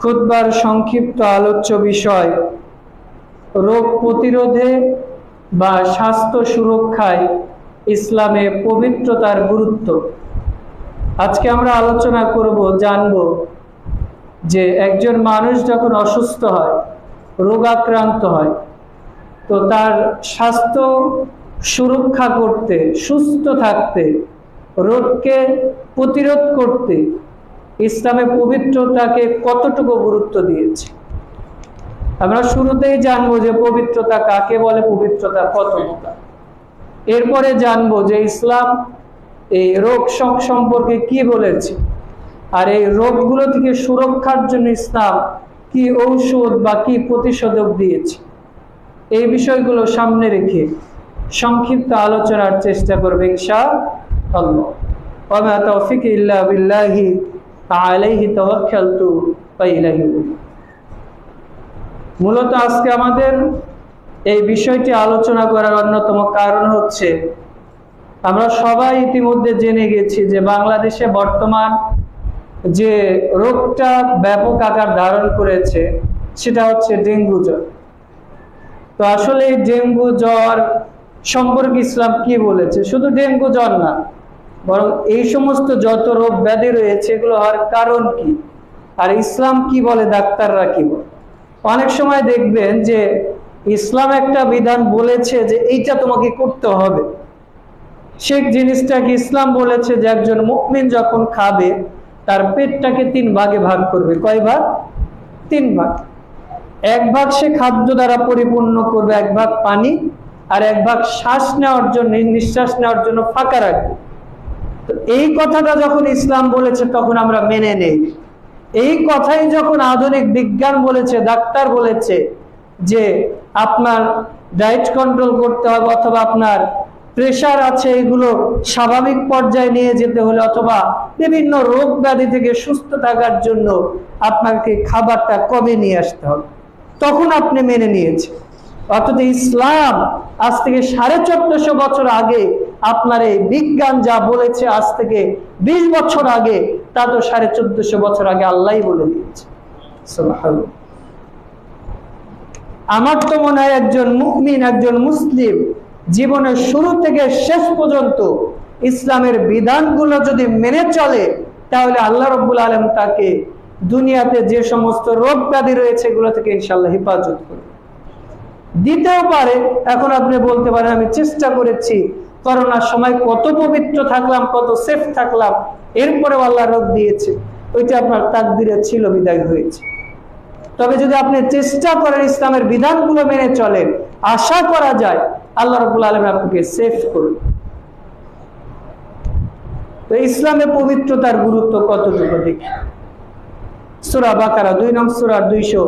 খুদবার সংক্ষিপ্ত আলোচ্য বিষয়, রোগ প্রতিরোধে বা স্বাস্থ্য সুরক্ষায় ইসলামে পবিত্রতার গুরুত্ব। আজকে আমরা আলোচনা করব, জানব যে একজন মানুষ যখন অসুস্থ হয়, রোগাক্রান্ত হয়, তো তার স্বাস্থ্য সুরক্ষা করতে, সুস্থ থাকতে, রোগকে প্রতিরোধ করতে ইসলামে পবিত্রতাকে কতটুকু গুরুত্ব দিয়েছে? আমরা শুরুতেই জানব যে পবিত্রতা কাকে বলে, পবিত্রতা কত এরপরে জানব যে ইসলাম এই রোগ সম্পর্কে কি বলেছে? আর এই রোগগুলো থেকে সুরক্ষার জন্য ইসলাম কি ঔষধ বা কি প্রতিষেধক দিয়েছে? এই বিষয়গুলো সামনে রেখে সংক্ষিপ্ত আলোচনার চেষ্টা করবে ইনশা আল্লাহ তৌফিক মূলত আজকে আমাদের এই বিষয়টি আলোচনা করার অন্যতম কারণ হচ্ছে, আমরা সবাই ইতিমধ্যে জেনে গেছি যে বাংলাদেশে বর্তমান যে রোগটা ব্যাপক আকার ধারণ করেছে, সেটা হচ্ছে ডেঙ্গু জ্বর। তো আসলে ডেঙ্গু জ্বর সম্পর্কে ইসলাম কি বলেছে? শুধু ডেঙ্গু জ্বর না বরং এই সমস্ত যত রোগ ব্যাধি রয়েছে, এগুলো হওয়ার কারণ কি? আর ইসলাম কি বলে, ডাক্তাররা কি বলে? অনেক সময় দেখবেন যে ইসলাম একটা বিধান বলেছে যে এইটা তোমাকে করতে হবে। সেই জিনিসটাকে ইসলাম বলেছে যে একজন মুকমিন যখন খাবে, তার পেটটাকে তিন ভাগে ভাগ করবে। কয় ভাগ? তিন ভাগ। এক ভাগ সে খাদ্য দ্বারা পরিপূর্ণ করবে, এক ভাগ পানি, আর এক ভাগ শ্বাস নেওয়ার জন্য, নিঃশ্বাস নেওয়ার জন্য ফাঁকা রাখবে। এই কথাটা যখন ইসলাম বলেছে, তখন আমরা মেনে নেই। এই কথাই যখন আধুনিক বিজ্ঞান বলেছে, ডাক্তার বলেছে যে আপনার ডায়েট কন্ট্রোল করতে হবে অথবা আপনার প্রেশার আছে, এগুলো স্বাভাবিক পর্যায়ে নিয়ে যেতে হলে অথবা বিভিন্ন রোগ ব্যাধি থেকে সুস্থ থাকার জন্য আপনাকে খাবারটা কমে নিয়ে আসতে হবে। তখন আপনি মেনে নিয়েছেন। অথচ ইসলাম আজ থেকে সাড়ে চোদ্দশো বছর আগে আপনার এই বিজ্ঞান যা বলেছে আজ থেকে বিশ বছর আগে, তা তো সাড়ে চোদ্দশো বছর আগে আল্লাহ বলে দিয়েছে। আমার তো মনে হয় একজন মুকমিন একজন মুসলিম, জীবনের শুরু থেকে শেষ পর্যন্ত ইসলামের বিধানগুলো যদি মেনে চলে, তাহলে আল্লাহ রব্বুল আলম তাকে দুনিয়াতে যে সমস্ত রোগ ব্যাধি রয়েছে, এগুলো থেকে ইনশাল্লাহ হেফাজত করবে। দিতেও পারে। এখন আপনি বলতে পারেন, আমি চেষ্টা করেছি। করোনার সময় কত পবিত্র থাকলাম, কত সেফ থাকলাম। এরপরে আল্লাহ রোগ দিয়েছে। ওইটা আপনার তাকদিরে ছিল, বিদায় হয়েছে। তবে যদি আপনি চেষ্টা করেন ইসলামের বিধানগুলো মেনে চলেন, আশা করা যায় আল্লাহ রবুল আলম আপনাকে সেফ করুন। তো ইসলামে পবিত্রতার গুরুত্ব কতটুকু দেখি? সুরা বাকারা দুই নং সুরা দুইশো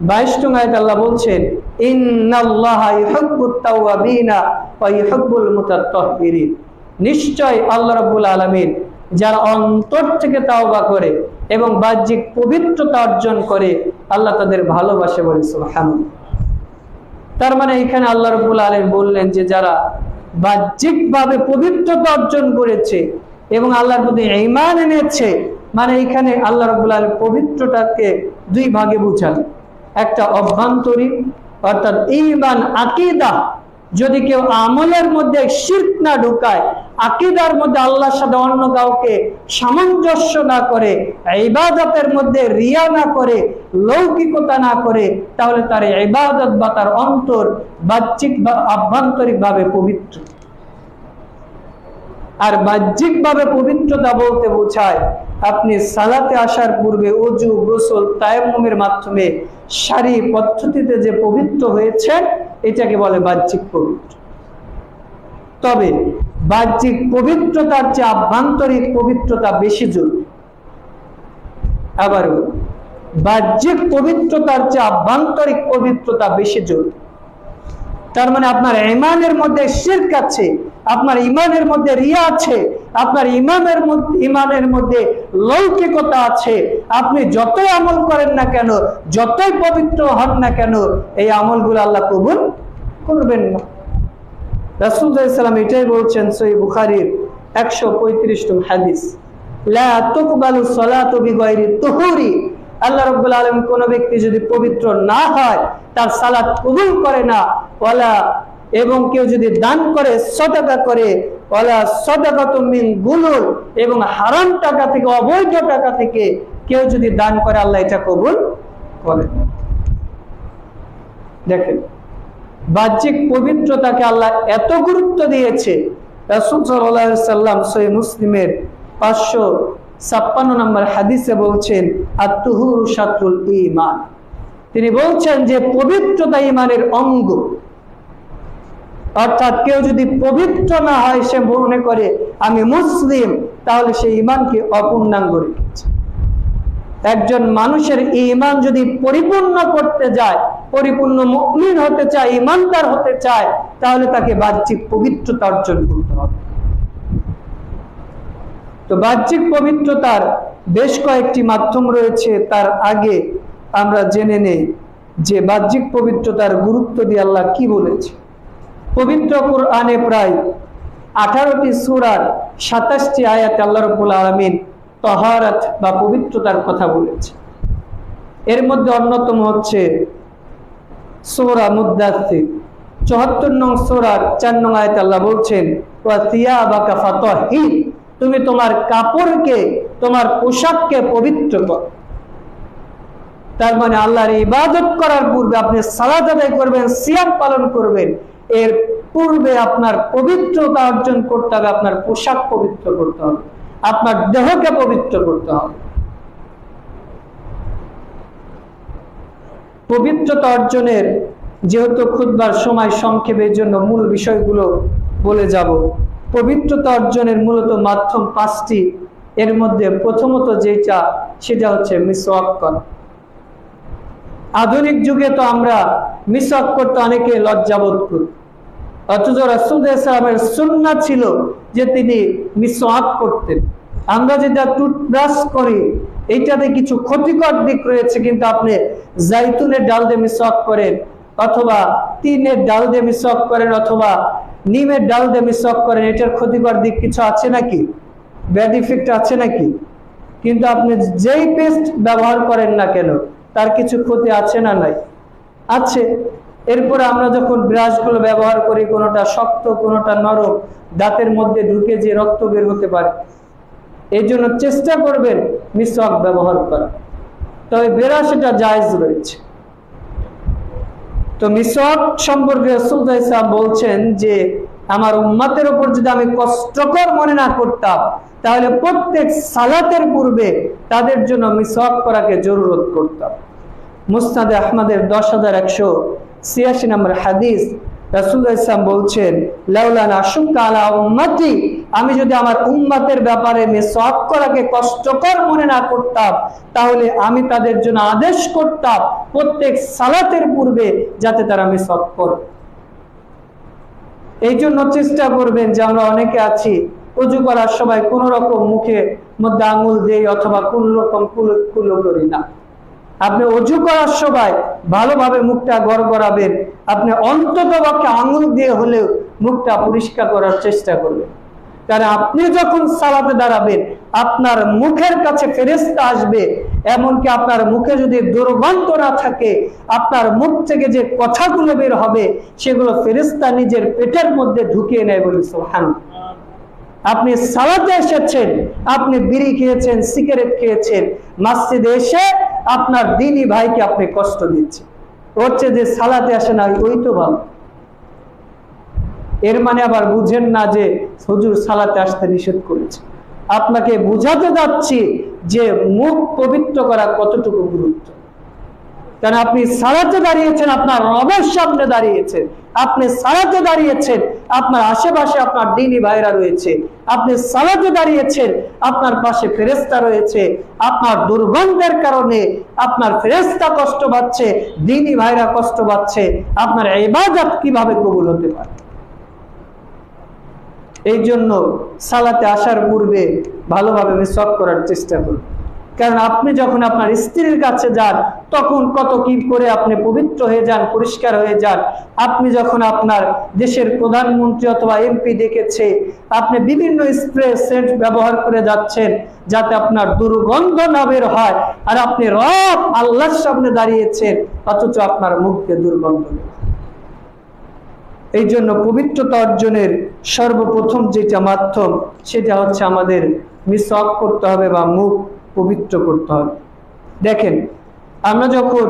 বাইশ টঙ্গায় আল্লাহ বলছেন নিশ্চয় আল্লাহ রব্বুল আলমিন যারা অন্তর থেকে তাওবা করে এবং বাহ্যিক পবিত্রতা অর্জন করে, আল্লাহ তাদের ভালোবাসে বলে সুবহান তার মানে এখানে আল্লাহ রব্বুল আলম বললেন যে যারা বাহ্যিকভাবে পবিত্রতা অর্জন করেছে এবং আল্লাহর প্রতি ইমান এনেছে মানে এখানে আল্লাহ রব্বুল আলম পবিত্রটাকে দুই ভাগে বুঝান। একটা অভ্যন্তরীণ অর্থাৎ ইমান আকিদা যদি কেউ আমলের মধ্যে শির্ক না ঢুকায়, আকিদার মধ্যে আল্লাহর সাথে অন্য কাউকে সামঞ্জস্য না করে, ইবাদতের মধ্যে রিয়া না করে, লৌকিকতা না করে, তাহলে তার ইবাদত বা তার অন্তর বাহ্যিক বা আভ্যন্তরিক ভাবে পবিত্র। আর বাহ্যিক ভাবে পবিত্রতা বলতে বোঝায়, আপনি সালাতে আসার পূর্বে অজু গোসল, তায়াম্মুমের মাধ্যমে সারি পদ্ধতিতে যে পবিত্র হয়েছে, এটাকে বলে বাহ্যিক পবিত্র। তবে বাহ্যিক পবিত্রতার চেয়ে আভ্যন্তরিক পবিত্রতা বেশি জরুরি। আবারও, বাহ্যিক পবিত্রতার চেয়ে আভ্যন্তরিক পবিত্রতা বেশি জরুরি। তার মানে আপনার ইমানের মধ্যে শির্ক আছে, আপনার ইমানের মধ্যে রিয়া আছে, আপনার ইমানের মধ্যে ইমানের মধ্যে লৌকিকতা আছে। আপনি যতই আমল করেন না কেন, যতই পবিত্র হন না কেন, এই আমলগুলো আল্লাহ কবুল করবেন না। রাসুলাম এটাই বলছেন সই বুখারির একশো পঁয়ত্রিশ হাদিস। লা তুকবালু সালাতু বিগাইরি তুহুরি আল্লাহ রব্বুল আলম কোন ব্যক্তি যদি পবিত্র না হয়, তার সালাত কবুল করে না। ওয়ালা, এবং কেউ যদি দান করে, সদাকা করে, ওয়ালা সদাকাত মিন গুলুল এবং হারাম টাকা থেকে, অবৈধ টাকা থেকে কেউ যদি দান করে, আল্লাহ এটা কবুল করে। দেখেন, বাহ্যিক পবিত্রতাকে আল্লাহ এত গুরুত্ব দিয়েছে। রাসূল সাল্লাম সহিহ মুসলিমের পাঁচশো ছাপ্পান্ন নম্বর হাদিসে বলছেন ইমান তিনি বলছেন যে, পবিত্রতা ইমানের অঙ্গ। অর্থাৎ কেউ যদি পবিত্র না হয়, সে মনে করে, আমি মুসলিম, তাহলে সে ইমানকে অপূর্ণাঙ্গ রেখেছে। একজন মানুষের ইমান যদি পরিপূর্ণ করতে যায়, পরিপূর্ণ মুমিন হতে চায় ইমানদার হতে চায়, তাহলে তাকে বাহ্যিক পবিত্রতা অর্জন করতে হবে। তো বাহ্যিক পবিত্রতার বেশ কয়েকটি মাধ্যম রয়েছে, তার আগে আমরা জেনে নেই যে বাহ্যিক পবিত্রতার গুরুত্ব দিয়ে আল্লাহ কি বলেছে। পবিত্র কোরআনে প্রায় আঠারোটি সুরার সাতাশটি আয়াত আল্লাহ রবুল আলমিন তহারাত বা পবিত্রতার কথা বলেছে। এর মধ্যে অন্যতম হচ্ছে সোরা মুদাসির চুয়াত্তর নং সোরার চার নং আয়াত আল্লাহ বলছেন ফাতহিন। তুমি তোমার কাপড়কে, তোমার পোশাককে পবিত্র কর। তার মানে আল্লাহর ইবাদত করার পূর্বে আপনি সালাদ আদায় করবেন, সিয়াম পালন করবেন। এর পূর্বে আপনার পবিত্রতা অর্জন করতে হবে, আপনার পোশাক পবিত্র করতে হবে, আপনার দেহকে পবিত্র করতে হবে। পবিত্রতা অর্জনের যেহেতু খুদবার সময় সংক্ষেপের জন্য মূল বিষয়গুলো বলে যাব। পবিত্রতা অর্জনের মূলত মাধ্যম পাঁচটি। এর মধ্যে প্রথমত যেটা সেটা হচ্ছে মিসওয়াক আধুনিক যুগে তো আমরা মিসওয়াক করতে অনেকে লজ্জাবোধ করি। অথচ রাসুল ইসলামের সুন্না ছিল যে তিনি মিসওয়াক করতেন। আমরা যেটা টুথব্রাশ করি, এইটাতে কিছু ক্ষতিকর দিক রয়েছে, কিন্তু আপনি জাইতুনের ডাল দিয়ে মিসওয়াক করেন অথবা তিনের ডাল দিয়ে মিসওয়াক করেন অথবা নিমের ডাল দিয়ে মিসওয়াক করেন, এটার ক্ষতিকর দিক কিছু আছে নাকি? ব্যাড ইফেক্ট আছে নাকি? কিন্তু আপনি যেই পেস্ট ব্যবহার করেন না কেন, তার কিছু ক্ষতি আছে না নাই? আছে। এরপরে আমরা যখন ব্রাশগুলো ব্যবহার করি, কোনোটা শক্ত, কোনোটা নরম, দাঁতের মধ্যে ঢুকে যে রক্ত বের হতে পারে এই জন্য চেষ্টা করবেন মিসওয়াক ব্যবহার করা। তবে বেরা সেটা জায়জ রয়েছে। তো মিসওয়াক সম্পর্কে রসুল বলছেন যে, আমার উম্মাতের উপর যদি আমি কষ্টকর মনে না করতাম, তাহলে প্রত্যেক সালাতের পূর্বে তাদের জন্য মিসওয়াক করাকে জরুরত করতাম। মুস্তাদে আহমদের দশ হাজার একশো ছিয়াশি নম্বর হাদিস রাসুল ইসলাম বলছেন, লাউলান উম্মাতি, আমি যদি আমার উম্মাতের ব্যাপারে মিসওয়াক করাকে কষ্টকর মনে না করতাম, তাহলে আমি তাদের জন্য আদেশ করতাম প্রত্যেক সালাতের পূর্বে যাতে তারা মিসওয়াক করে। এই জন্য চেষ্টা করবেন যে আমরা অনেকে আছি, উজু করার সময় কোন রকম মুখে মধ্যে আঙুল দেই অথবা কোন রকম কুলো করি না। আপনি অজু করার সময় ভালোভাবে মুখটা গড় গড়াবেন আপনি অন্তত পক্ষে আঙুল দিয়ে হলেও মুখটা পরিষ্কার করার চেষ্টা করবেন। কারণ আপনি যখন সালাতে দাঁড়াবেন, আপনার মুখের কাছে ফেরেস্তা আসবে। এমনকি আপনার মুখে যদি দুর্গন্ধ না থাকে, আপনার মুখ থেকে যে কথাগুলো বের হবে, সেগুলো ফেরেস্তা নিজের পেটের মধ্যে ঢুকিয়ে নেয় বলে সোহান আপনি সালাতে এসেছেন, আপনি বিড়ি খেয়েছেন, সিগারেট খেয়েছেন, মাসজিদে এসে আপনার দিনই ভাইকে আপনি কষ্ট দিচ্ছেন। হচ্ছে যে সালাতে আসে না, ওই তো ভালো। এর মানে আবার বুঝেন না যে হুজুর সালাতে আসতে নিষেধ করেছে। আপনাকে বুঝাতে যাচ্ছি যে মুখ পবিত্র করা কতটুকু গুরুত্ব। কারণ আপনি সালাতে দাঁড়িয়েছেন, আপনার রবের সামনে দাঁড়িয়েছেন। আপনি সালাতে দাঁড়িয়েছেন, আপনার আশেপাশে আপনার দিনী ভাইরা রয়েছে। আপনি সালাতে দাঁড়িয়েছেন, আপনার পাশে ফেরেস্তা রয়েছে। আপনার দুর্গন্ধের কারণে আপনার ফেরেস্তা কষ্ট পাচ্ছে, দিনী ভাইরা কষ্ট পাচ্ছে। আপনার এবাদত কীভাবে কবুল হতে পারে? এই জন্য সালাতে আসার পূর্বে ভালোভাবে মিসওয়াক করার চেষ্টা করুন কারণ আপনি যখন আপনার স্ত্রীর কাছে যান, তখন কত কি করে আপনি পবিত্র হয়ে যান, পরিষ্কার হয়ে যান। আপনি যখন আপনার দেশের প্রধানমন্ত্রী অথবা এমপি দেখেছে আপনি বিভিন্ন স্প্রে সেন্ট ব্যবহার করে যাচ্ছেন, যাতে আপনার দুর্গন্ধ না বের হয়। আর আপনি রব আল্লাহর সামনে দাঁড়িয়েছেন, অথচ আপনার মুখকে দুর্গন্ধ এই জন্য পবিত্রতা অর্জনের সর্বপ্রথম যেটা মাধ্যম, সেটা হচ্ছে আমাদের মিসওয়াক করতে হবে বা মুখ পবিত্র করতে হবে। দেখেন, আমরা যখন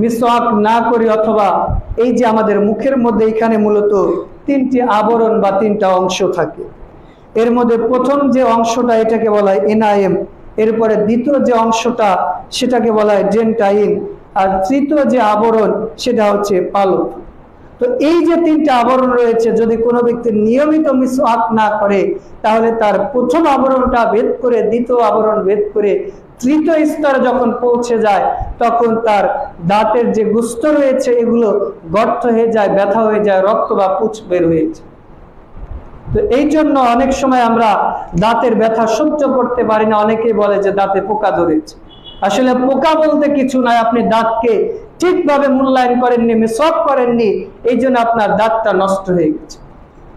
মিসওয়াক না করি অথবা এই যে আমাদের মুখের মধ্যে এখানে মূলত তিনটি আবরণ বা তিনটা অংশ থাকে, এর মধ্যে প্রথম যে অংশটা এটাকে বলা হয় এনআইএম, এরপরে দ্বিতীয় যে অংশটা সেটাকে বলা হয় জেন্টাইন আর তৃতীয় যে আবরণ সেটা হচ্ছে পালক। তো এই যে তিনটা আবরণ রয়েছে, যদি কোনো ব্যক্তি নিয়মিত মিসওয়াক না করে, তাহলে তার প্রথম আবরণটা ভেদ করে, দ্বিতীয় আবরণ ভেদ করে, তৃতীয় স্তরে যখন পৌঁছে যায়, তখন তার দাঁতের যে গুস্ত রয়েছে, এগুলো গর্ত হয়ে যায়, ব্যথা হয়ে যায়, রক্ত বা পুচ বের হয়েছে তো এই জন্য অনেক সময় আমরা দাঁতের ব্যথা সহ্য করতে পারি না। অনেকে বলে যে দাঁতে পোকা ধরেছে। আসলে পোকা বলতে কিছু নয় আপনি দাঁতকে ঠিকভাবে মূল্যায়ন করেননি মিসক করেননি, এই জন্য আপনার দাঁতটা নষ্ট হয়ে গেছে।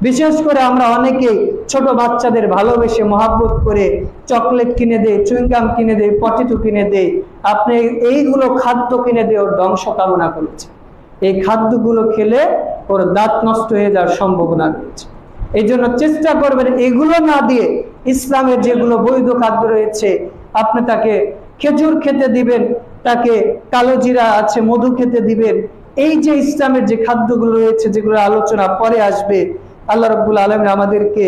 বিশেষ করে আমরা অনেকে ছোট বাচ্চাদের ভালোবেসে মহাব্বত করে চকলেট কিনে দেয় চুইংগাম কিনে দেয় পটেটো কিনে দেয় আপনি এইগুলো খাদ্য কিনে দিয়ে ওর ধ্বংস কামনা করেছে এই খাদ্যগুলো খেলে ওর দাঁত নষ্ট হয়ে যাওয়ার সম্ভাবনা রয়েছে। এই জন্য চেষ্টা করবেন এগুলো না দিয়ে ইসলামের যেগুলো বৈধ খাদ্য রয়েছে, আপনি তাকে খেজুর খেতে দিবেন তাকে কালো জিরা আছে, মধু খেতে দিবেন। এই যে ইসলামের যে খাদ্যগুলো রয়েছে যেগুলো আলোচনা পরে আসবে, আল্লাহ রব্বুল আলম আমাদেরকে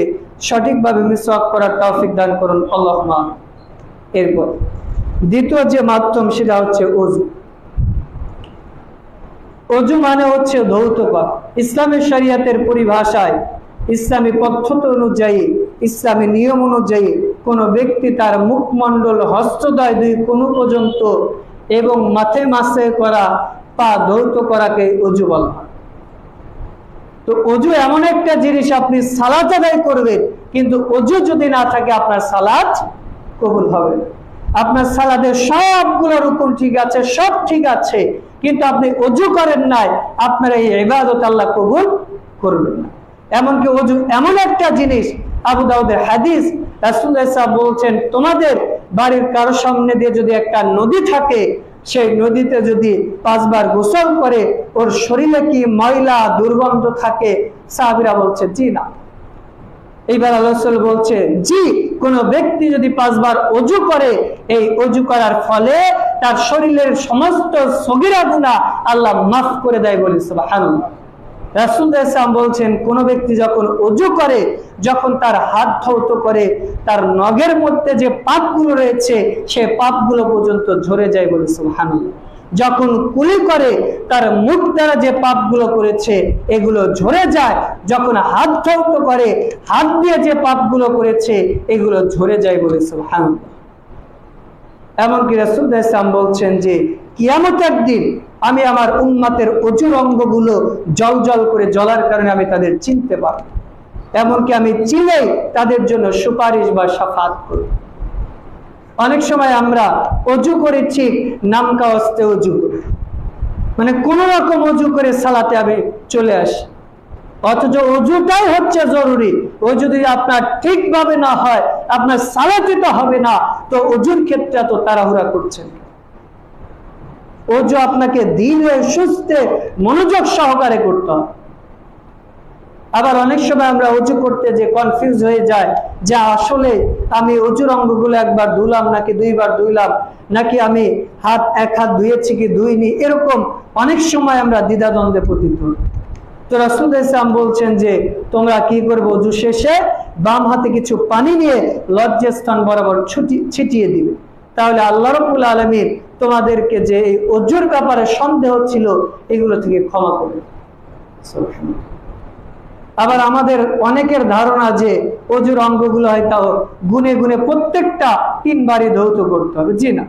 সঠিকভাবে মিসওয়াক করার তৌফিক দান করুন। আল্লাহ এরপর, দ্বিতীয় যে মাধ্যম সেটা হচ্ছে অজু অজু মানে হচ্ছে ধৌত করা ইসলামের শরিয়াতের পরিভাষায় ইসলামী পদ্ধতি অনুযায়ী, ইসলামী নিয়ম অনুযায়ী কোনো ব্যক্তি তার মুখমণ্ডল হস্তদয় দুই কোনো পর্যন্ত এবং মাথে মাসে করা পা ধৌত করাকে অজু বলা হয়। তো অজু এমন একটা জিনিস আপনি সালাত আদায় করবেন, কিন্তু অজু যদি না থাকে আপনার সালাদ কবুল হবে আপনার সালাদের সবগুলো রুকুন ঠিক আছে, সব ঠিক আছে, কিন্তু আপনি অজু করেন নাই, আপনার এই ইবাদত আল্লাহ কবুল করবেন না। এমনকি অজু এমন একটা জিনিস, আবু দাউদের হাদিস রাসুল্লাহ বলছেন, তোমাদের বাড়ির কারও সামনে দিয়ে যদি একটা নদী থাকে, সেই নদীতে যদি পাঁচবার গোসল করে, ওর শরীরে কি ময়লা, দুর্গন্ধ থাকে? সাহাবিরা বলছে, জি না। এইবার আল্লাহ বলছে, জি, কোন ব্যক্তি যদি পাঁচবার অজু করে, এই অজু করার ফলে তার শরীরের সমস্ত সগিরা গুণা আল্লাহ মাফ করে দেয় বলে, সুবহানাল্লাহ। রাসুল ইসলাম বলছেন, কোন ব্যক্তি যখন অজু করে, যখন তার হাত ধৌত করে, তার নগের মধ্যে যে পাপগুলো রয়েছে, সে পাপগুলো পর্যন্ত ঝরে যায় বলে সুবহানাল্লাহ। যখন কুলি করে, তার মুখ দ্বারা যে পাপগুলো করেছে, এগুলো ঝরে যায়। যখন হাত ধৌত করে, হাত দিয়ে যে পাপগুলো করেছে, এগুলো ঝরে যায় বলে সুবহানাল্লাহ। এমনকি রাসুল ইসলাম বলছেন যে কিয়ামত একদিন আমি আমার উন্মাতের অজুর অঙ্গগুলো জল জল করে জ্বলার কারণে আমি তাদের চিনতে পারব। এমনকি আমি চিনেই তাদের জন্য সুপারিশ বা সাফাত করি। অনেক সময় আমরা অজু করেছি নামকা অস্তে অজু মানে কোন রকম অজু করে সালাতে আমি চলে আসি। অথচ অজুটাই হচ্ছে জরুরি। ও যদি আপনার ঠিকভাবে না হয়, আপনার সালাতে তো হবে না, তো অজুর ক্ষেত্রে এত তাড়াহুড়া করছেন অজু আপনাকে দিন সুস্থে মনোযোগ সহকারে করতে হবে। আবার অনেক সময় আমরা অজু করতে যে কনফিউজ হয়ে যায় যে আসলে আমি অজুর অঙ্গগুলো একবার ধুলাম নাকি দুইবার ধুইলাম, নাকি আমি হাত এক হাত ধুয়েছি কি ধুইনি, এরকম অনেক সময় আমরা দ্বিধাদ্বন্দ্বে পতিত। তো রাসুল ইসলাম বলছেন যে, তোমরা কি করব অজু শেষে? বাম হাতে কিছু পানি নিয়ে লজ্জাস্থান বরাবর ছুটি, ছিটিয়ে দিবে। তাহলে আল্লাহ রবুল আলমীর তোমাদেরকে যে এই অজুর ব্যাপারে সন্দেহ ছিল, এগুলো থেকে ক্ষমা করবে। আবার আমাদের অনেকের ধারণা যে অজুর অঙ্গগুলো হয় তাও গুনে গুনে প্রত্যেকটা তিনবারই ধৌত করতে হবে। জি না।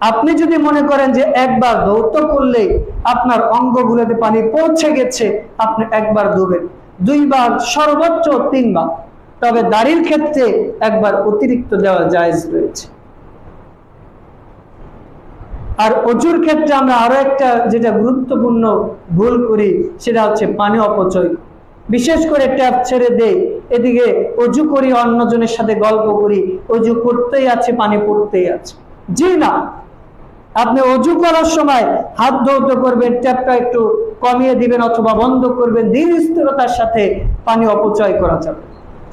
আপনি যদি মনে করেন যে একবার ধৌত করলেই আপনার অঙ্গগুলোতে পানি পৌঁছে গেছে, আপনি একবার ধুবেন। দুইবার, সর্বোচ্চ তিনবার। তবে দাড়ির ক্ষেত্রে একবার অতিরিক্ত দেওয়া জায়জ রয়েছে। আর অজুর ক্ষেত্রে আমরা আরও একটা যেটা গুরুত্বপূর্ণ ভুল করি, সেটা হচ্ছে পানি অপচয়। বিশেষ করে ট্যাপ ছেড়ে দেই, এদিকে অজু করি, অন্যজনের সাথে গল্প করি, অজু করতেই আছে, পানি পড়তেই আছে। জি না, আপনি অজু করার সময় হাত ধৌত করবেন, ট্যাপটা একটু কমিয়ে দিবেন অথবা বন্ধ করবেন, ধীর স্থিরতার সাথে পানি অপচয় করা যাবে।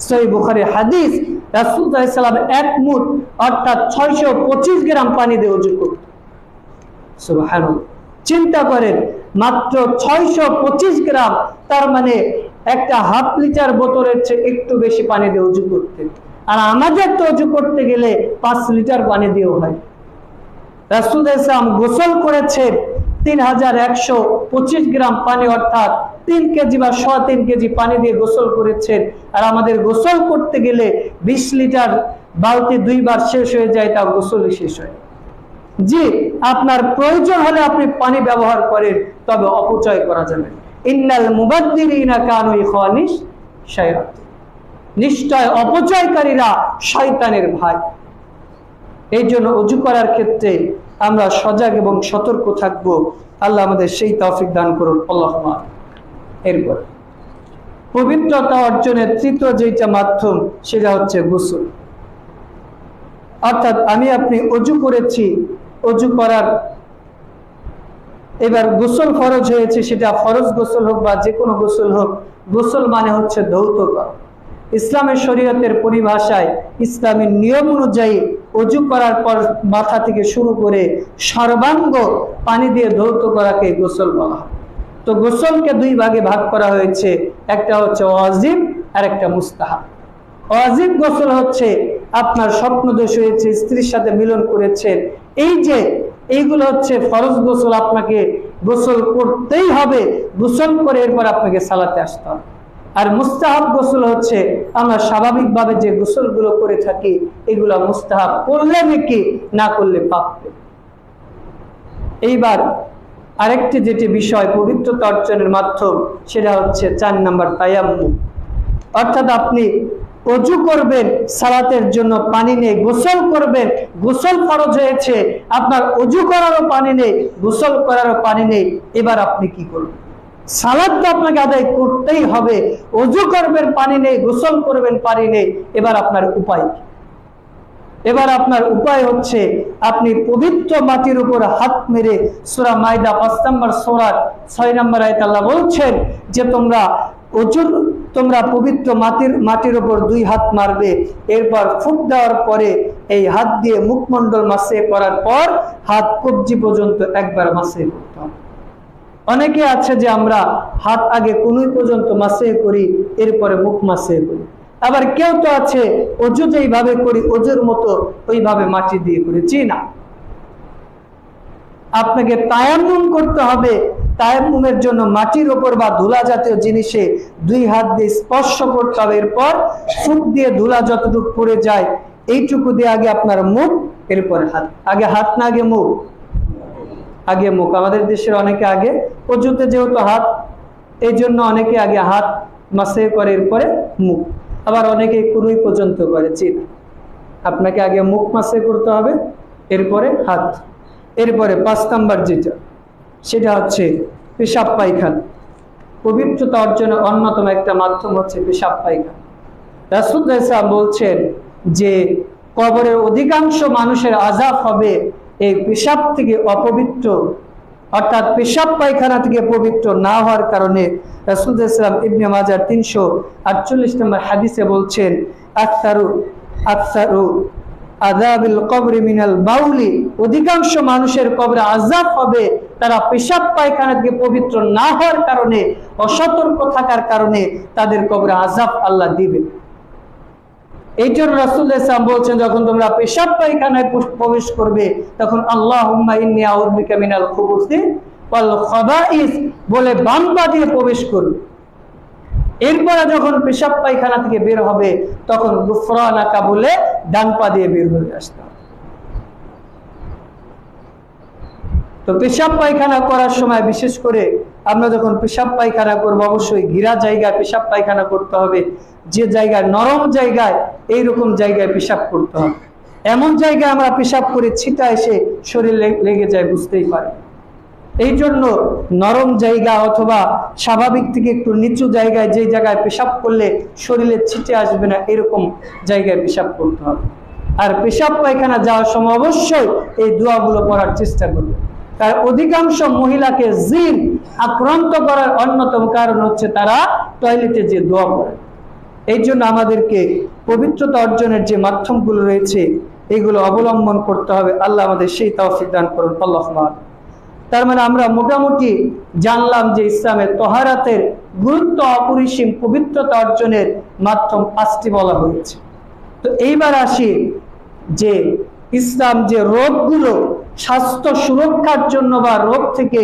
সই বুখারি হাদিস রাসুলাম এক মুঠ, অর্থাৎ ছয়শো পঁচিশ গ্রাম পানি দিয়ে অজু করত। চিন্তা করেন, মাত্র ছয়শো পঁচিশ গ্রাম, তার মানে একটা হাফ লিটার বোতলের চেয়ে একটু বেশি পানি দিয়ে উজু করতে। আর আমাদের তো উজু করতে গেলে পাঁচ লিটার পানি দিয়েও হয়। গোসল তিন হাজার একশো পঁচিশ গ্রাম পানি, অর্থাৎ তিন কেজি বা সোয়া তিন কেজি পানি দিয়ে গোসল করেছেন। আর আমাদের গোসল করতে গেলে বিশ লিটার বালতি দুইবার শেষ হয়ে যায় তা গোসলই শেষ হয় জি আপনার প্রয়োজন হলে আপনি পানি ব্যবহার করেন, তবে অপচয় করা যাবে। ইন্নাল মুবাদ্দিরিনা কানু ইখওয়ানিস শায়াতিন নিশ্চয় অপচয়কারীরা শয়তানের ভাই। এই জন্য অজু করার ক্ষেত্রে আমরা সজাগ এবং সতর্ক থাকব। আল্লাহ আমাদের সেই তৌফিক দান করুন। আল্লাহ এরপর, পবিত্রতা অর্জনের তৃতীয় যেটা মাধ্যম, সেটা হচ্ছে গোসল। অর্থাৎ আমি আপনি অজু করেছি অজু করার। এবার গোসল ফরজ হয়েছে, সেটা ফরজ গোসল হোক বা যে কোনো গোসল হোক, গোসল মানে হচ্ছে ধৌত করা ইসলামের শরীয়তের পরিভাষায় ইসলামের নিয়ম অনুযায়ী অজু করার পর মাথা থেকে শুরু করে সর্বাঙ্গ পানি দিয়ে ধৌত করাকে গোসল বলা হয়। তো গোসলকে দুই ভাগে ভাগ করা হয়েছে, একটা হচ্ছে ওয়াজিব আর একটা মুস্তাহাব। ওয়াজিব গোসল হচ্ছে, আপনার স্বপ্ন দোষ হয়েছে, স্ত্রীর সাথে মিলন করেছেন এই যে, এইগুলো হচ্ছে ফরজ গোসল, আপনাকে গোসল করতেই হবে। গোসল করে এরপর আপনাকে সালাতে আসতে হবে। আর মুস্তাহাব গোসল হচ্ছে, আমরা স্বাভাবিকভাবে যে গোসলগুলো করে থাকি, এগুলা মুস্তাহাব করলে নাকি, না করলে পাপ এইবার আরেকটি যেটি বিষয় পবিত্রতা অর্জনের মাধ্যম, সেটা হচ্ছে চার নাম্বার তায়াম্মু। অর্থাৎ আপনি অজু করবেন, সালাতের জন্য পানি নেই, গোসল করবেন, গোসল ফরজ হয়েছে, আপনার অজু করারও পানি নেই, গোসল করারও পানি নেই, এবার আপনি কি করবেন সালাদ তো আপনাকে আদায় করতেই হবে অজু করবেন, পানি নেই, গোসল করবেন, পানি নেই, এবার আপনার উপায়? এবার আপনার উপায় হচ্ছে, আপনি পবিত্র মাটির উপর হাত মেরে সুরা মাইদা পাঁচ নম্বর সোরার ছয় নম্বর আয়ত আল্লাহ বলছেন যে তোমরা অজুর তোমরা পবিত্র মাটির মাটির উপর দুই হাত মারবে। এরপর ফুট দেওয়ার পরে এই হাত দিয়ে মুখমণ্ডল মাসে করার পর হাত কবজি পর্যন্ত একবার মাসে করতে অনেকে আছে যে আমরা হাত আগে কোনুই পর্যন্ত মাসে করি, এরপরে মুখ মাসে করি। আবার কেউ তো আছে, অজু যেইভাবে করি, অজুর মতো ওইভাবে মাটি দিয়ে করি জি না। আপনাকে তায়াম্মুম করতে হবে তায়াম্মুমের জন্য মাটির ওপর বা ধুলা জাতীয় জিনিসে দুই হাত দিয়ে স্পর্শ করতে হবে। এরপর ফুট দিয়ে ধুলা যতটুকু পড়ে যায়, এইটুকু দিয়ে আগে আপনার মুখ, এরপরে হাত। আগে হাত না, আগে মুখ। আগে মুখ। আমাদের দেশের অনেকে আগে অজুতে যেহেতু হাত এই জন্য অনেকে আগে হাত মাসে করে, এরপরে মুখ। আবার অনেকে কুড়ুই পর্যন্ত করে চিত আপনাকে আগে মুখ মাসে করতে হবে, এরপরে হাত। এরপরে পাঁচ নাম্বার যেটা। সেটা হচ্ছে পেশাব পায়খানা। পবিত্রতা অর্জনের অন্যতম একটা মাধ্যম হচ্ছে পেশাব পায়খানা। রাসুদ্দাহ বলছেন যে, কবরের অধিকাংশ মানুষের আজাব হবে এই পেশাব থেকে অপবিত্র, অর্থাৎ পেশাব পায়খানা থেকে পবিত্র না হওয়ার কারণে রাসুদ্দাহ ইসলাম ইবনে মাজার তিনশো আটচল্লিশ নম্বর হাদিসে বলছেন আক্তারু আক্তারু আজাবিল কবরে মিনাল বাউলি। অধিকাংশ মানুষের কবরে আজাব হবে তারা পেশাব পায়খানা থেকে পবিত্র না হওয়ার কারণে, অসতর্ক থাকার কারণে তাদের কবরে আজাব আল্লাহ দিবে এই জন্য রাসুল ইসলাম বলছেন, যখন তোমরা পেশাব পায়খানায় প্রবেশ করবে, তখন আল্লাহ মিনাল খুবুসি বলে বাম পা দিয়ে প্রবেশ করবে এরপরে যখন পেশাব পায়খানা থেকে বের হবে, তখন গুফরানাকা বলে ডান পা দিয়ে বের হয়ে আসতে হবে। তো পেশাব পায়খানা করার সময় বিশেষ করে আমরা যখন পেশাব পায়খানা করব, অবশ্যই ঘিরা জায়গায় পেশাব পায়খানা করতে হবে। যে জায়গায়, নরম জায়গায় এইরকম জায়গায় পেশাব করতে হবে। এমন জায়গায় আমরা পেশাব করে ছিটা এসে শরীর লেগে যায়, বুঝতেই পারি এই জন্য নরম জায়গা অথবা স্বাভাবিক থেকে একটু নিচু জায়গায় যে জায়গায় পেশাব করলে শরীরে ছিটে আসবে না, এরকম জায়গায় পেশাব করতে হবে। আর পেশাব পায়খানা যাওয়ার সময় অবশ্যই এই দোয়াগুলো করার চেষ্টা করবে কারণ অধিকাংশ মহিলাকে জিন আক্রান্ত করার অন্যতম কারণ হচ্ছে তারা টয়লেটে যে দোয়া করে এই জন্য আমাদেরকে পবিত্রতা অর্জনের যে মাধ্যমগুলো রয়েছে, এগুলো অবলম্বন করতে হবে। আল্লাহ আমাদের সেই তৌফিক দান করুন। আল্লাহ তার মানে আমরা মোটামুটি জানলাম যে ইসলামের তহারাতের গুরুত্ব অপরিসীম পবিত্রতা অর্জনের মাধ্যম পাঁচটি বলা হয়েছে। তো এইবার আসি যে ইসলাম যে রোগগুলো স্বাস্থ্য সুরক্ষার জন্য বা রোগ থেকে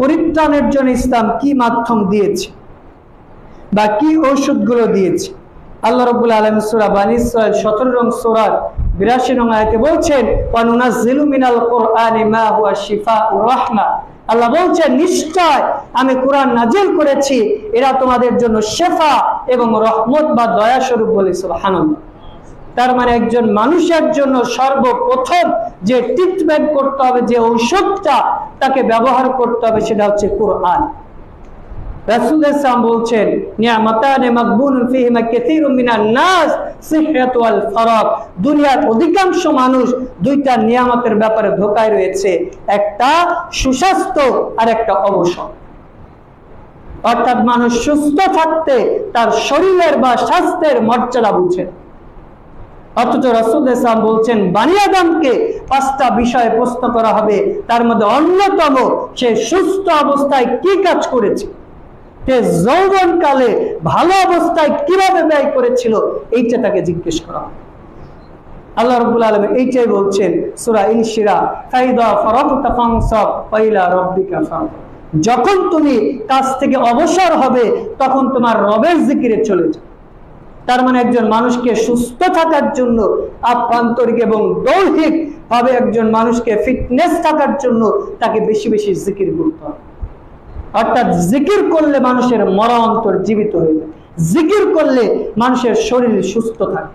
পরিত্রাণের জন্য ইসলাম কি মাধ্যম দিয়েছে? বা কি ঔষধগুলো দিয়েছে? আল্লাহ রবুল আলম সুরা বানী সতেরো রং সুরার বিরাশি রং আয়তে বলছেন আল্লাহ বলছেন, নিশ্চয় আমি কোরআন নাজিল করেছি। এরা তোমাদের জন্য শেফা এবং রহমত বা দয়া স্বরূপ বলে সুবহানাল্লাহ। তার মানে একজন মানুষের জন্য সর্বপ্রথম যে ট্রিটমেন্ট করতে হবে, যে ঔষধটা তাকে ব্যবহার করতে হবে, সেটা হচ্ছে কোরআন। অধিকাংশ মানুষ দুইটা নিয়ামতের ব্যাপারে রয়েছে, একটা সুস্বাস্থ্য আর একটা অর্থাৎ মানুষ সুস্থ থাকতে তার শরীরের বা স্বাস্থ্যের মর্যাদা বুঝে অথচ রসুল ইসলাম বলছেন, বানি আদমকে পাঁচটা বিষয়ে প্রশ্ন করা হবে। তার মধ্যে অন্যতম, সে সুস্থ অবস্থায় কি কাজ করেছে? সে যৌবন কালে ভালো অবস্থায় কীভাবে ব্যয় করেছিল? এইটা তাকে জিজ্ঞেস করা আল্লাহ রব্বুল আলম এইটাই বলছেন, সুরা ইনশিরা, ফাইদা। যখন তুমি কাজ থেকে অবসর হবে, তখন তোমার রবের জিকিরে চলে যাও। তার মানে একজন মানুষকে সুস্থ থাকার জন্য আভ্যন্তরিক এবং দৈহিক ভাবে একজন মানুষকে ফিটনেস থাকার জন্য তাকে বেশি বেশি জিকির করতে হবে অর্থাৎ জিকির করলে মানুষের মরা জীবিত হয়ে যায়। জিকির করলে মানুষের শরীর সুস্থ থাকে।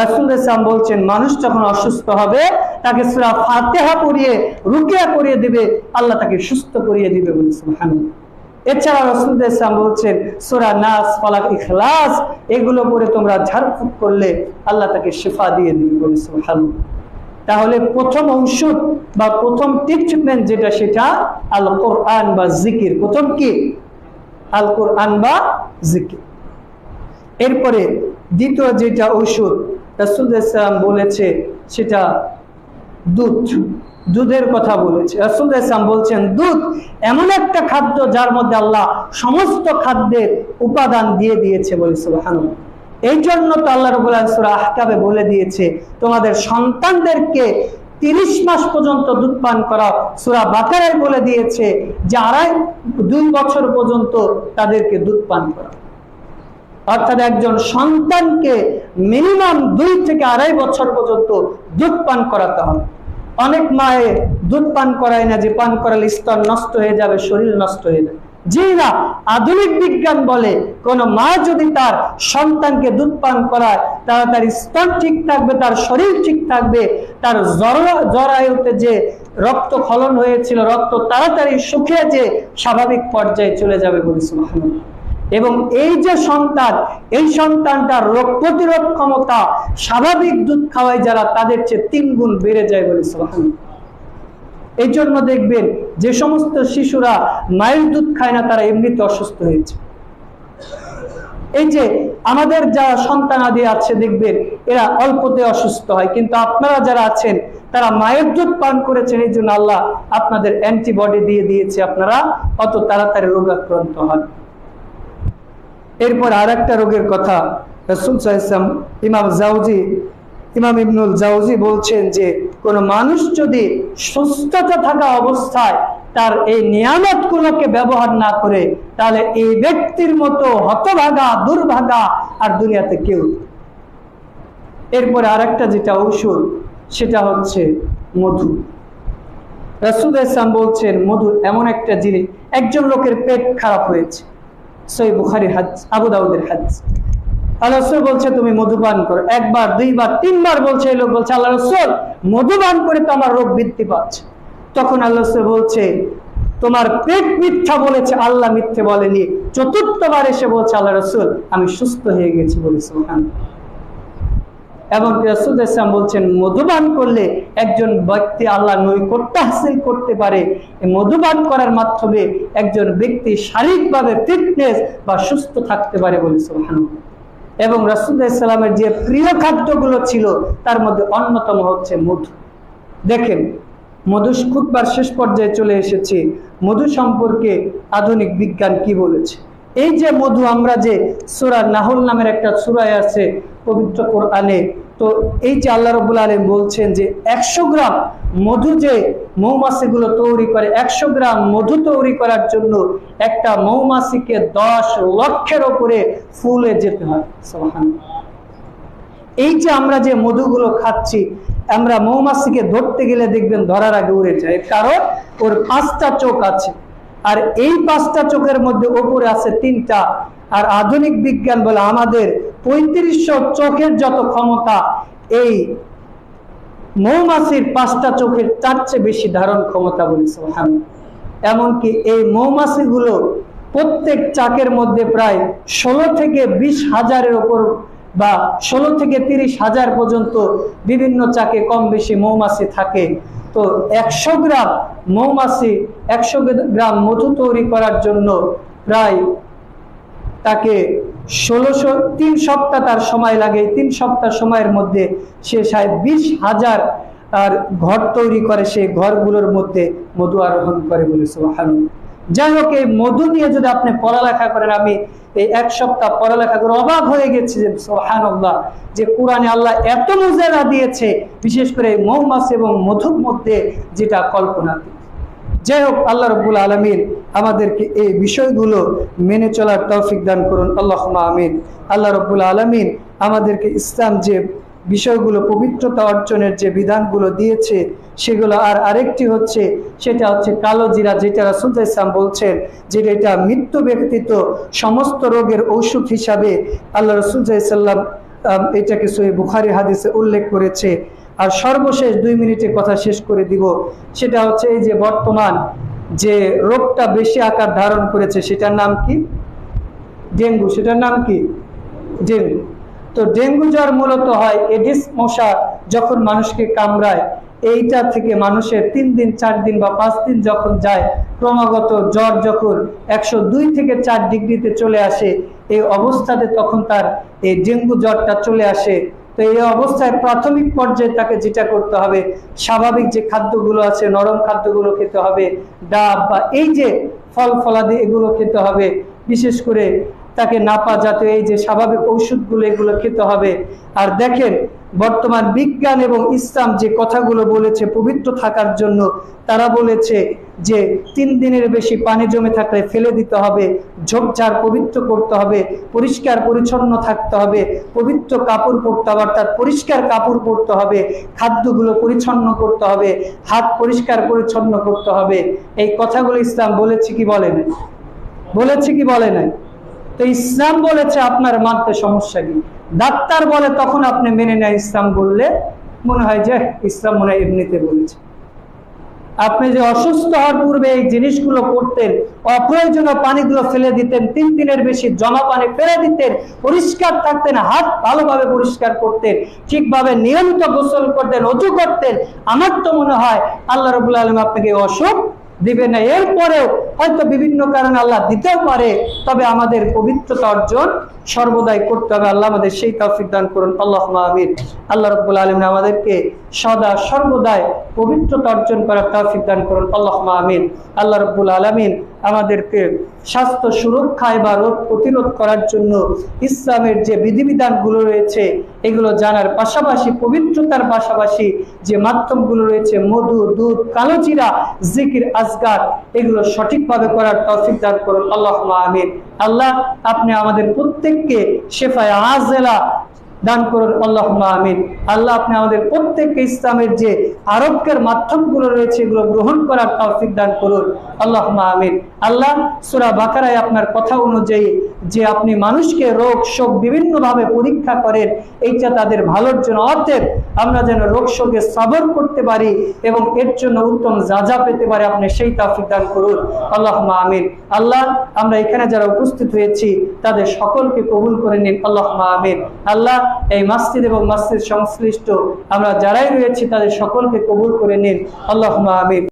রাসূল বলছেন, মানুষ যখন অসুস্থ হবে, তাকে সূরা ফাতিহা পড়িয়ে, রুকিয়া করিয়ে দিবে, আল্লাহ তাকে সুস্থ করিয়ে দিবে বলে সুবহানাল্লাহ। এছাড়া রাসূল ইসলাম বলছেন, সোরা নাস, ফালাক ইখলাস, এগুলো পড়ে তোমরা ঝাড়ফুঁক করলে আল্লাহ তাকে শেফা দিয়ে দিবে। বলে তাহলে প্রথম ঔষধ বা প্রথম ট্রিটমেন্ট যেটা সেটা আল কোরআন বা জিকির। প্রথম কি? আল কোরআন বা জিকির। এরপরে দ্বিতীয় যেটা ঔষধ, রাসূল ইসলাম বলেছে সেটা দুধ। দুধের কথা বলেছে। রাসূল ইসলাম বলছেন, দুধ এমন একটা খাদ্য যার মধ্যে আল্লাহ সমস্ত খাদ্যের উপাদান দিয়ে দিয়েছে বলে সুবহানাল্লাহ। এই জন্য তো আল্লাহ রবুল আহকাবে বলে দিয়েছে, তোমাদের সন্তানদেরকে তিরিশ মাস পর্যন্ত দুধ পান করা সুরা বাকারায় বলে দিয়েছে যে, আড়াই, দুই বছর পর্যন্ত তাদেরকে দুধ পান করা অর্থাৎ একজন সন্তানকে মিনিমাম দুই থেকে আড়াই বছর পর্যন্ত দুধ পান করাতে হবে। অনেক মায়ে দুধ পান করায় না যে পান করালে স্তর নষ্ট হয়ে যাবে, শরীর নষ্ট হয়ে যাবে। জি না, আধুনিক বিজ্ঞান বলে কোন মা যদি তার সন্তানকে দুধ পান করায়, তাহলে তার স্তর ঠিক থাকবে, তার শরীর ঠিক থাকবে, তার জরা- জরায়ুতে যে রক্ত ক্ষরণ হয়েছিল, রক্ত তাড়াতাড়ি শুকিয়ে যে স্বাভাবিক পর্যায়ে চলে যাবে বলে সুবহানাল্লাহ। এবং এই যে সন্তান, এই সন্তানটার রোগ প্রতিরোধ ক্ষমতা স্বাভাবিক দুধ খাওয়ায় যারা, তাদের চেয়ে তিন গুণ বেড়ে যায় বলে এই জন্য দেখবেন যে সমস্ত শিশুরা মায়ের দুধ খায় না, তারা এমনিতে অসুস্থ হয়েছে। এই যে আমাদের যারা সন্তান আদি আছে, দেখবেন এরা অল্পতে অসুস্থ হয়, কিন্তু আপনারা যারা আছেন, তারা মায়ের দুধ পান করেছেন, এই জন্য আল্লাহ আপনাদের অ্যান্টিবডি দিয়ে দিয়েছে, আপনারা অত তাড়াতাড়ি রোগাক্রান্ত হন। এরপর আর একটা রোগের কথা রসুল সাহেব ইমাম জাউজি, ইমাম ইবনুল জাউজি বলছেন যে, কোন মানুষ যদি সুস্থতা থাকা অবস্থায় তার এই নিয়ামত গুলোকে ব্যবহার না করে, তাহলে এই ব্যক্তির মতো হতভাগা, দুর্ভাগা আর দুনিয়াতে কেউ। এরপরে আরেকটা যেটা ঔষধ, সেটা হচ্ছে মধু রাসুল ইসলাম বলছেন, মধু এমন একটা জিনিস, একজন লোকের পেট খারাপ হয়েছে সই হাজ আবু দাউদের হাজ আল্লাহ রসুল বলছে, তুমি মধুপান করো। একবার, দুইবার, তিনবার বলছে, এই লোক বলছে, আল্লাহ রসুল, মধুপান করে তো আমার রোগ বৃদ্ধি পাচ্ছে। তখন আল্লাহ রসুল বলছে, তোমার পেট মিথ্যা বলেছে, আল্লাহ মিথ্যে বলেনি। চতুর্থবার এসে বলছে, আল্লাহ রসুল, আমি সুস্থ হয়ে গেছি বলেছে ওখানে এমনকি রসুল ইসলাম বলছেন, মধুবান করলে একজন ব্যক্তি আল্লাহ নৈকট্য হাসিল করতে পারে। মধুবান করার মাধ্যমে একজন ব্যক্তি শারীরিকভাবে ফিটনেস বা সুস্থ থাকতে পারে বলে সোহান এবং রসুল্লাহ ইসলামের যে প্রিয় খাদ্যগুলো ছিল, তার মধ্যে অন্যতম হচ্ছে মধু। দেখেন, মধু খুববার শেষ পর্যায়ে চলে এসেছে। মধু সম্পর্কে আধুনিক বিজ্ঞান কি বলেছে? এই যে মধু, আমরা যে সুরা নাহল নামের একটা সুরায় আছে, পবিত্র কোরআনে তো এই যে আল্লাহ রবুল আলম বলছেন যে একশো গ্রাম মধু যে মৌমাছিগুলো তৈরি করে, একশো গ্রাম মধু তৈরি করার জন্য একটা মৌমাছিকে দশ লক্ষের ওপরে ফুলে যেতে হয়। এই যে আমরা যে মধুগুলো খাচ্ছি, আমরা মৌমাছিকে ধরতে গেলে দেখবেন ধরার আগে উড়ে যায়, কারণ ওর পাঁচটা চোখ আছে। আর এই পাঁচটা চোখের মধ্যে ওপরে আছে তিনটা। আর আধুনিক বিজ্ঞান বলে আমাদের পঁয়ত্রিশশো চোখের যত ক্ষমতা, এই মৌমাছির পাঁচটা চোখের তার চেয়ে বেশি ধারণ ক্ষমতা বলেছে এমনকি এই মৌমাছিগুলো প্রত্যেক চাকের মধ্যে প্রায় ষোলো থেকে বিশ হাজারের ওপর বা ষোলো থেকে তিরিশ হাজার পর্যন্ত বিভিন্ন চাকে কম বেশি মৌমাছি থাকে। তো একশো গ্রাম মৌমাছি, একশো গ্রাম মধু তৈরি করার জন্য প্রায় তাকে ষোলোশো তিন সপ্তাহ তার সময় লাগে। তিন সপ্তাহ সময়ের মধ্যে সে সাহেব বিশ হাজার আর ঘর তৈরি করে, সেই ঘরগুলোর মধ্যে মধু আরোহণ করে বলে সোহান যাই হোক, এই মধু নিয়ে যদি আপনি পড়ালেখা করেন, আমি এই এক সপ্তাহ পড়ালেখা করে অবাক হয়ে গেছি যে সোহান যে কোরআনে আল্লাহ এত মজেরা দিয়েছে, বিশেষ করে মৌমাছি এবং মধুর মধ্যে যেটা কল্পনা যাই হোক, আল্লাহ রব্বুল আলমিন আমাদেরকে এই বিষয়গুলো মেনে চলার তৌফিক দান করুন। আল্লাহ আমিন। আল্লাহ রব্বুল আলমিন আমাদেরকে ইসলাম যে বিষয়গুলো, পবিত্রতা অর্জনের যে বিধানগুলো দিয়েছে, সেগুলো আর আরেকটি হচ্ছে, সেটা হচ্ছে কালো জিরা, যেটা রাসুল ইসলাম বলছেন যে এটা মৃত্যু ব্যক্তিত সমস্ত রোগের ঔষধ হিসাবে আল্লাহ রসুল সাল্লাম এটাকে সই বুখারি হাদিসে উল্লেখ করেছে। আর সর্বশেষ দুই মিনিটে কথা শেষ করে দিব। সেটা হচ্ছে এই যে বর্তমান যে রোগটা বেশি আকার ধারণ করেছে, সেটার নাম কি? ডেঙ্গু। সেটার নাম কি? ডেঙ্গু। তো ডেঙ্গু জ্বর মূলত হয় এডিস মশা যখন মানুষকে কামড়ায়। এইটা থেকে মানুষের তিন দিন, চার দিন বা পাঁচ দিন যখন যায়, ক্রমাগত জ্বর যখন একশো দুই থেকে চার ডিগ্রিতে চলে আসে, এই অবস্থাতে তখন তার এই ডেঙ্গু জ্বরটা চলে আসে। তো এই অবস্থায় প্রাথমিক পর্যায়ে তাকে যেটা করতে হবে, স্বাভাবিক যে খাদ্যগুলো আছে, নরম খাদ্যগুলো খেতে হবে, ডাব বা এই যে ফল ফলাদি এগুলো খেতে হবে, বিশেষ করে তাকে নাপা জাতীয় এই যে স্বাভাবিক ঔষধগুলো, এগুলো খেতে হবে। আর দেখেন, বর্তমান বিজ্ঞান এবং ইসলাম যে কথাগুলো বলেছে পবিত্র থাকার জন্য, তারা বলেছে যে তিন দিনের বেশি পানি জমে থাকলে ফেলে দিতে হবে, ঝোপঝাড় পবিত্র করতে হবে, পরিষ্কার পরিচ্ছন্ন থাকতে হবে, পবিত্র কাপড় পরতে হবে, অর্থাৎ পরিষ্কার কাপড় পরতে হবে, খাদ্যগুলো পরিচ্ছন্ন করতে হবে, হাত পরিষ্কার পরিচ্ছন্ন করতে হবে। এই কথাগুলো ইসলাম বলেছে কি বলে নাই? বলেছে কি বলে নাই? তো ইসলাম বলেছে আপনার মানতে সমস্যা কি? ডাক্তার বলে তখন আপনি মেনে নেয় ইসলাম বললে মনে হয় যে ইসলাম মনে হয় এমনিতে বলেছে। আপনি যে অসুস্থ হওয়ার পূর্বে এই জিনিসগুলো করতেন, অপ্রয়োজনীয় পানিগুলো ফেলে দিতেন, তিন দিনের বেশি জমা পানি ফেলে দিতেন, পরিষ্কার থাকতেন, হাত ভালোভাবে পরিষ্কার করতেন, ঠিকভাবে নিয়মিত গোসল করতেন, অজু করতেন, আমার তো মনে হয় আল্লাহ রবুল্লা আলম আপনাকে অসুখ দিবে না। এরপরেও হয়তো বিভিন্ন কারণে আল্লাহ দিতেও পারে, তবে আমাদের পবিত্রতা অর্জন সর্বদাই করতে হবে। আল্লাহ আমাদের সেই তৌফিক দান করুন। আল্লাহ মাহমিন আল্লাহ রব্বুল আলম আমাদেরকে সদা সর্বদাই পবিত্রতা অর্জন করার তৌফিক দান করুন। আল্লাহ আমিন। আল্লাহ রব্বুল আলমিন আমাদেরকে স্বাস্থ্য সুরক্ষায় বা রোগ প্রতিরোধ করার জন্য ইসলামের যে বিধিবিধানগুলো রয়েছে, এগুলো জানার পাশাপাশি, পবিত্রতার পাশাপাশি যে মাধ্যমগুলো রয়েছে, মধু, দুধ কালোজিরা জিকির আজগার এগুলো সঠিকভাবে করার তৌফিক দান করুন। আল্লাহ আমিন। আল্লাহ, আপনি আমাদের প্রত্যেককে শেফায় আজেলা দান করুন আল্লাহ আমিন। আল্লাহ আপনি আমাদের প্রত্যেককে ইসলামের যে আরোগ্যের মাধ্যমগুলো রয়েছে, এগুলো গ্রহণ করার তৌফিক দান করুন আল্লাহ আমিন। আল্লাহ সুরা বাকারায় আপনার কথা অনুযায়ী যে আপনি মানুষকে রোগ শোক বিভিন্ন ভাবে পরীক্ষা করেন, এইটা তাদের ভালোর জন্য। অতএব আমরা যেন রোগ শোকে সবর করতে পারি এবং এর জন্য উত্তম যাজা পেতে পারি আপনি সেই তৌফিক দান করুন আল্লাহ আমিন। আল্লাহ, আমরা এখানে যারা উপস্থিত হয়েছি, তাদের সকলকে কবুল করে নিন আল্লাহ আমিন। আল্লাহ এই মাসজিদ এবং মাসজিদ সংশ্লিষ্ট আমরা যারাই রয়েছি তাদের সকলকে কবুল করে নিন। আল্লাহ আমিন।